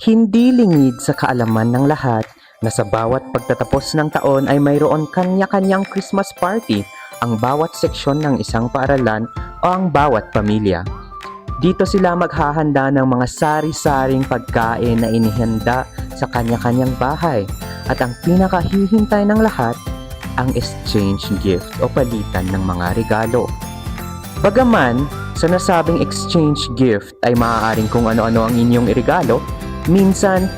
Hindi lingid sa kaalaman ng lahat na sa bawat pagtatapos ng taon ay mayroon kanya-kanyang Christmas party ang bawat seksyon ng isang paaralan o ang bawat pamilya. Dito sila maghahanda ng mga sari-saring pagkain na inihanda sa kanya-kanyang bahay at ang pinakahihintay ng lahat ang exchange gift o palitan ng mga regalo. Bagaman, sa nasabing exchange gift ay maaaring kung ano-ano ang inyong regalo, minsan,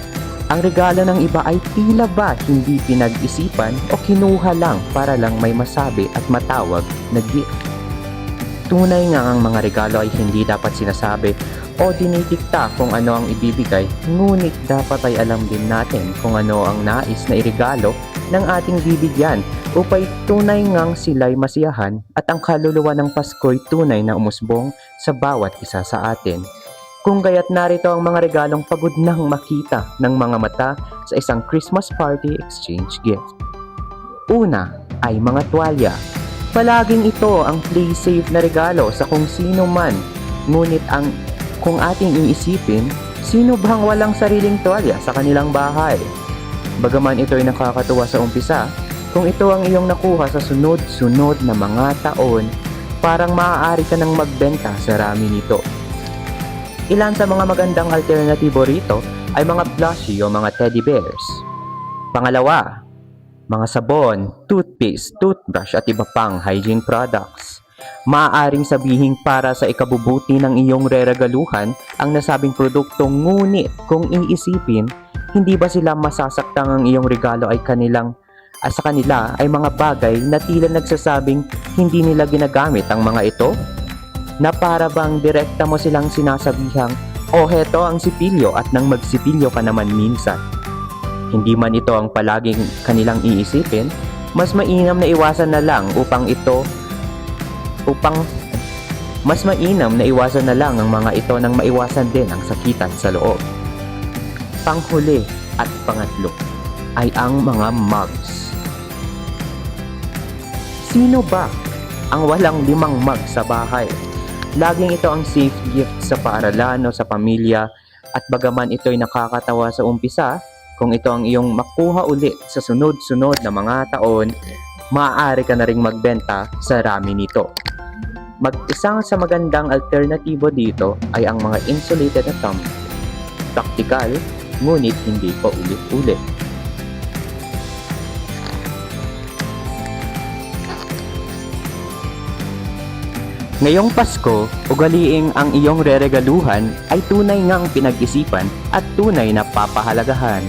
ang regalo ng iba ay tila ba hindi pinag-isipan o kinuha lang para lang may masabi at matawag na gift. Tunay nga ang mga regalo ay hindi dapat sinasabi o dinitikta kung ano ang ibibigay, ngunit dapat ay alam din natin kung ano ang nais na irigalo ng ating bibigyan upay tunay ngang sila'y masiyahan at ang kaluluwa ng Pasko'y tunay na umusbong sa bawat isa sa atin. Kung gaya't narito ang mga regalong pagod nang makita ng mga mata sa isang Christmas party exchange gift. Una ay mga tuwalya. Palaging ito ang play safe na regalo sa kung sino man. Ngunit ang kung ating iisipin, sino bang walang sariling tuwalya sa kanilang bahay? Bagaman ito'y nakakatuwa sa umpisa, kung ito ang iyong nakuha sa sunod-sunod na mga taon, parang maaari ka nang magbenta sa rami nito. Ilan sa mga magandang alternatibo rito ay mga plushie o mga teddy bears. Pangalawa, mga sabon, toothpaste, toothbrush at iba pang hygiene products. Maaaring sabihin para sa ikabubuti ng iyong reregaluhan ang nasabing produkto ngunit kung iisipin, hindi ba sila masasaktang ang iyong regalo ay kanilang ah, sa kanila ay mga bagay na tila nagsasabing hindi nila ginagamit ang mga ito? Na para bang direkta mo silang sinasabihang, o heto ang sipilyo at nang magsipilyo ka naman minsan. Hindi man ito ang palaging kanilang iisipin, mas mainam na iwasan na lang upang ito upang mas mainam na iwasan na lang ang mga ito nang maiwasan din ang sakitan sa loob. Panghuli at pangatlo ay ang mga mugs. Sino ba ang walang limang mug sa bahay? Laging ito ang safe gift sa paaralan o sa pamilya at bagaman ito'y nakakatawa sa umpisa, kung ito ang iyong makuha ulit sa sunod-sunod na mga taon, maaari ka na ring magbenta sa rami nito. Mag-isang sa magandang alternatibo dito ay ang mga insulated na tumbler. Praktikal, ngunit hindi pa ulit-ulit. Ngayong Pasko, ugaliing ang iyong reregaluhan ay tunay ngang pinag-isipan at tunay na papahalagahan.